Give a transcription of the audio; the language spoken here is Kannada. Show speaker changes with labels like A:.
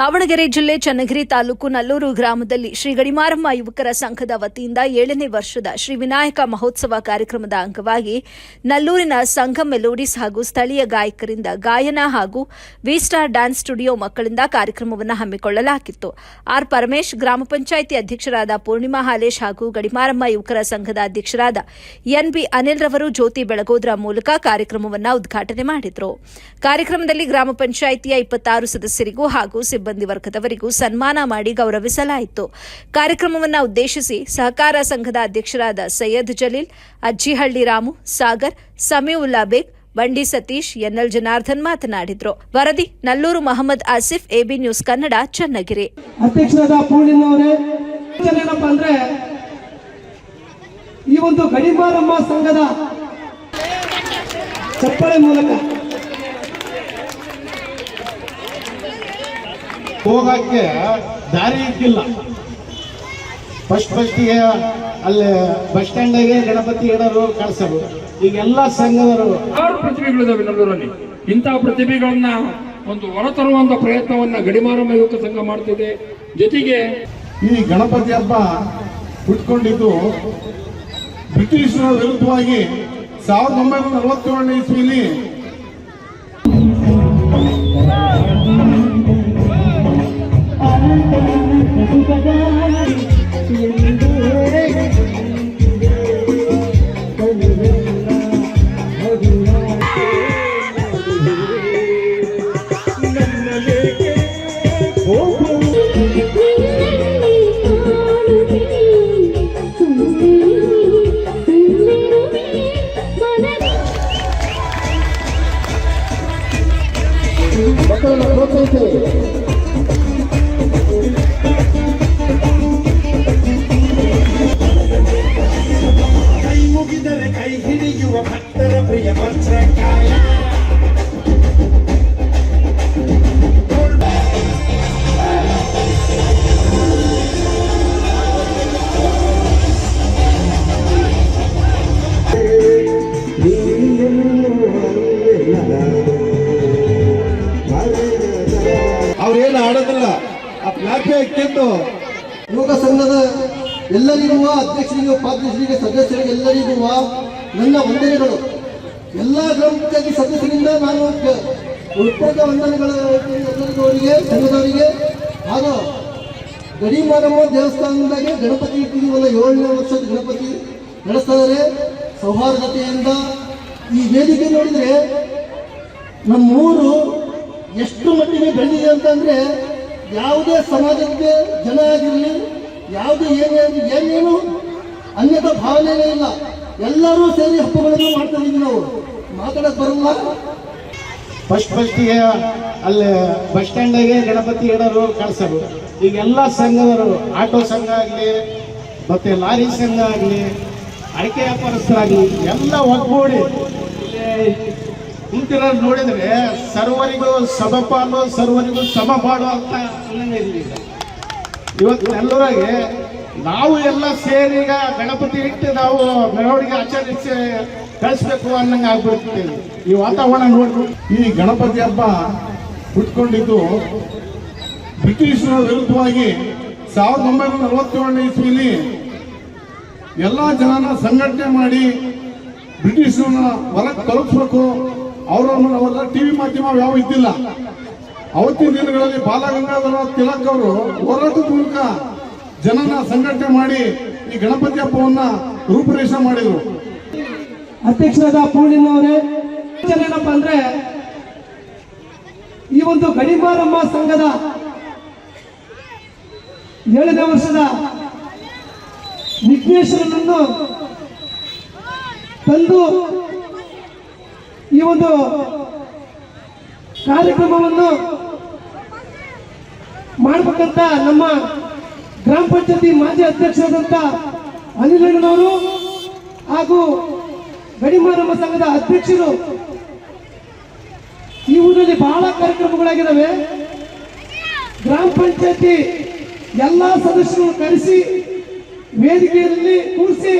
A: ದಾವಣಗೆರೆ ಜಿಲ್ಲೆ ಚನ್ನಗಿರಿ ತಾಲೂಕು ನಲ್ಲೂರು ಗ್ರಾಮದಲ್ಲಿ ಶ್ರೀ ಗಡಿಮಾರಮ್ಮ ಯುವಕರ ಸಂಘದ ವತಿಯಿಂದ ಏಳನೇ ವರ್ಷದ ಶ್ರೀ ವಿನಾಯಕ ಮಹೋತ್ಸವ ಕಾರ್ಯಕ್ರಮದ ಅಂಗವಾಗಿ ನಲ್ಲೂರಿನ ಸಂಘ ಮೆಲೋಡಿಸ್ ಹಾಗೂ ಸ್ಥಳೀಯ ಗಾಯಕರಿಂದ ಗಾಯನ ಹಾಗೂ ವಿ ಸ್ಟಾರ್ ಡ್ಯಾನ್ಸ್ ಸ್ಟುಡಿಯೋ ಮಕ್ಕಳಿಂದ ಕಾರ್ಯಕ್ರಮವನ್ನು ಹಮ್ಮಿಕೊಳ್ಳಲಾಗಿತ್ತು. ಆರ್ ಪರಮೇಶ್, ಗ್ರಾಮ ಪಂಚಾಯಿತಿ ಅಧ್ಯಕ್ಷರಾದ ಪೂರ್ಣಿಮಾ ಹಾಲೇಶ್ ಹಾಗೂ ಗಡಿಮಾರಮ್ಮ ಯುವಕರ ಸಂಘದ ಅಧ್ಯಕ್ಷರಾದ ಎನ್ಬಿ ಅನಿಲ್ ರವರು ಜ್ಯೋತಿ ಬೆಳಗೋದ್ರ ಮೂಲಕ ಕಾರ್ಯಕ್ರಮವನ್ನು ಉದ್ಘಾಟನೆ ಮಾಡಿದರು. ಕಾರ್ಯಕ್ರಮದಲ್ಲಿ ಗ್ರಾಮ ಪಂಚಾಯಿತಿಯ ಇಪ್ಪತ್ತಾರು ಸದಸ್ಯರಿಗೂ ಹಾಗೂ ಸಿಬ್ಬಂದಿ ವರ್ಗದವರಿಗೂ ಸನ್ಮಾನ ಮಾಡಿ ಗೌರವಿಸಲಾಯಿತು ಕಾರ್ಯಕ್ರಮವನ್ನು ಉದ್ದೇಶಿಸಿ ಸಹಕಾರ ಸಂಘದ ಅಧ್ಯಕ್ಷರಾದ ಸೈಯದ್ ಜಲೀಲ್ ಅಜ್ಜಿಹಳ್ಳಿ ರಾಮು ಸಾಗರ್ ಸಮೀವುಲ್ಲಾ ಬೇಗ್ ಬಂಡಿ ಸತೀಶ್ ಎನ್ಎಲ್ ಜನಾರ್ದನ್ ಮಾತನಾಡಿದ್ರು ವರದಿ Nallur Mohammed Asif
B: A B news Kannada Channagiri ಈ ಒಂದು ಗಡಿಮಾರಮ್ಮ ಸಂಘದ ಚಪ್ಪಳೆ ಮೂಲಕ
C: ಹೋಗಕ್ಕೆ ದಾರಿ ಇದ್ದಿಲ್ಲ ಫಸ್ಟ್ ಫಸ್ಟಿಗೆ ಅಲ್ಲಿ ಬಸ್ ಸ್ಟ್ಯಾಂಡಿಗೆ ಗಣಪತಿ ಇಡೋರು ಕಳ್ಸೋರು ಈಗೆಲ್ಲ ಸಂಘದವರು
D: ಪ್ರತಿಭೆಗಳು ಪ್ರತಿಭೆಗಳಿದಾವೆ ನಮ್ಮೂರಲ್ಲಿ ಇಂತಹ ಪ್ರತಿಭೆಗಳನ್ನ ಒಂದು ಹೊರತರುವಂತ ಪ್ರಯತ್ನವನ್ನ ಗಡಿಮಾರಮ್ಮ ಯುವಕ ಸಂಘ ಮಾಡ್ತಿದೆ. ಜೊತೆಗೆ
C: ಈ ಗಣಪತಿ ಹಬ್ಬ ಹುಟ್ಕೊಂಡಿದ್ದು ಬ್ರಿಟಿಷರ ವಿರುದ್ಧವಾಗಿ ಸಾವಿರದ ಒಂಬೈನೂರ ನಲವತ್ತೇಳನೇ ಇಸ್ವಿಲಿ ಮಕ್ಕಳನ್ನು ಪ್ರೋತ್ಸಾಹಿಸಿ ಆಡೋದಿಲ್ಲ ಆ ಪ್ಲಾಟ್ಫಾರ್ ಕಿತ್ತು
B: ಯುವಕ ಸಂಘದ ಎಲ್ಲರಿಗೂ ಅಧ್ಯಕ್ಷರಿಗೆ, ಉಪಾಧ್ಯಕ್ಷರಿಗೆ, ಸದಸ್ಯರಿಗೆ ಎಲ್ಲರಿಗೂ ನನ್ನ ವಂದನೆಗಳು. ಎಲ್ಲ ಗ್ರಾಮ ಪಂಚಾಯತಿ ಸದಸ್ಯರಿಂದ ನಾನು ಉತ್ಪಾದ ವಂದನೆಗಳು ಎಲ್ಲರಿಗೂ ಸಂಘದವರಿಗೆ, ಹಾಗೂ ಗಡಿಮಾರಮ್ಮ ದೇವಸ್ಥಾನದಾಗೆ ಗಣಪತಿ ಇಟ್ಟಿದ್ದೀವಲ್ಲ ಏಳನೇ ವರ್ಷದ ಗಣಪತಿ ನಡೆಸ್ತಾ ಸೌಹಾರ್ದತೆಯಿಂದ ಈ ವೇದಿಕೆ ನೋಡಿದರೆ ನಮ್ಮೂರು ಎಷ್ಟು ಮಟ್ಟಿಗೆ ಬೆಳೆದಿದೆ ಅಂತಂದ್ರೆ ಯಾವುದೇ ಸಮಾಜಕ್ಕೆ ಜನ ಆಗಿರಲಿ, ಯಾವುದೇ ಏನೇ ಏನೇನು ಅನ್ಯತ ಭಾವನೆ ಇಲ್ಲ. ಎಲ್ಲರೂ ಸೇರಿ ಹಬ್ಬಗಳನ್ನು ಮಾಡ್ತಾ ಇದ್ದೀವಿ ನಾವು. ಮಾತಾಡಕ್ ಬರಲ್ಲ.
C: ಫಸ್ಟ್ ಫಸ್ಟಿಗೆ ಅಲ್ಲಿ ಬಸ್ ಸ್ಟ್ಯಾಂಡಿಗೆ ಗಣಪತಿ ಇಡೋರು ಕಳ್ಸೋರು. ಈಗ ಎಲ್ಲ ಸಂಘದವರು, ಆಟೋ ಸಂಘ ಆಗಲಿ, ಮತ್ತೆ ಲಾರಿ ಸಂಘ ಆಗಲಿ, ಅಡಿಕೆ ವ್ಯಾಪಾರಸ್ಥರಾಗಲಿ, ಎಲ್ಲ ಒಗ್ಗೂಡಿ. ಕುಂತಿರೋರು ನೋಡಿದ್ರೆ ಸರ್ವರಿಗೂ ಸಮಪಾಲು ಸರ್ವರಿಗೂ ಸಮಪಾಲು ಅಂತ ಅನ್ನಂಗಿದೆ ಈಗ. ಇವತ್ತು ಎಲ್ಲರಾಗೆ ನಾವು ಎಲ್ಲ ಸೇರಿ ಈಗ ಗಣಪತಿ ಇಟ್ಟು ನಾವು ಮೆರವಣಿಗೆ ಆಚರಿಸಿ ಕಳಿಸ್ಬೇಕು ಅನ್ನಂಗೆ ಆಗ್ಬಿಡ್ತೀವಿ ಈ ವಾತಾವರಣ ನೋಡ್ರಿ. ಈ ಗಣಪತಿ ಹಬ್ಬ ಹುಟ್ಕೊಂಡಿದ್ದು ಬ್ರಿಟಿಷರ ವಿರುದ್ಧವಾಗಿ ಸಾವಿರದ ಒಂಬೈನೂರ ನಲವತ್ತೇಳನೇ ಇಸ್ವಿಲಿ ಎಲ್ಲ ಜನನ ಸಂಘಟನೆ ಮಾಡಿ ಬ್ರಿಟಿಷರನ್ನ ಹೊರಗೆ ತಲುಪಿಸ್ಬೇಕು. ಅವರನ್ನು ಅವೆಲ್ಲ ಟಿವಿ ಮಾಧ್ಯಮ ಯಾವ ಇದ್ದಿಲ್ಲ. ಅವತ್ತಿನ ದಿನಗಳಲ್ಲಿ ಬಾಲಗಂಗಾಧರ ತಿಲಕ್ ಅವರು ಹೋರಾಟದ ಮೂಲಕ ಜನನ ಸಂಘಟನೆ ಮಾಡಿ ಈ ಗಣಪತಿ ಹಬ್ಬವನ್ನ ರೂಪುರೇಷ ಮಾಡಿದ್ರು.
B: ಅಧ್ಯಕ್ಷರಾದ ಪೂರ್ಣಿಮ ಅವರೇ ಏನಪ್ಪ ಅಂದ್ರೆ, ಈ ಒಂದು ಗಡಿಮಾರಮ್ಮ ಸಂಘದ ಏಳನೇ ವರ್ಷದ ವಿಘ್ನೇಶ್ವರನನ್ನು ತಂದು ಈ ಒಂದು ಕಾರ್ಯಕ್ರಮವನ್ನು ಮಾಡಬೇಕಂತ ನಮ್ಮ ಗ್ರಾಮ ಪಂಚಾಯತಿ ಮಾಜಿ ಅಧ್ಯಕ್ಷರಾದಂಥ ಅನಿಲಣ್ಣನವರು ಹಾಗೂ ಗಡಿಮಾರಮ್ಮ ಸಂಘದ ಅಧ್ಯಕ್ಷರು ಈ ಊರಲ್ಲಿ ಬಹಳ ಕಾರ್ಯಕ್ರಮಗಳಾಗಿದ್ದಾವೆ. ಗ್ರಾಮ ಪಂಚಾಯತಿ ಎಲ್ಲ ಸದಸ್ಯರು ಕರೆಸಿ, ವೇದಿಕೆಯಲ್ಲಿ ಕೂರಿಸಿ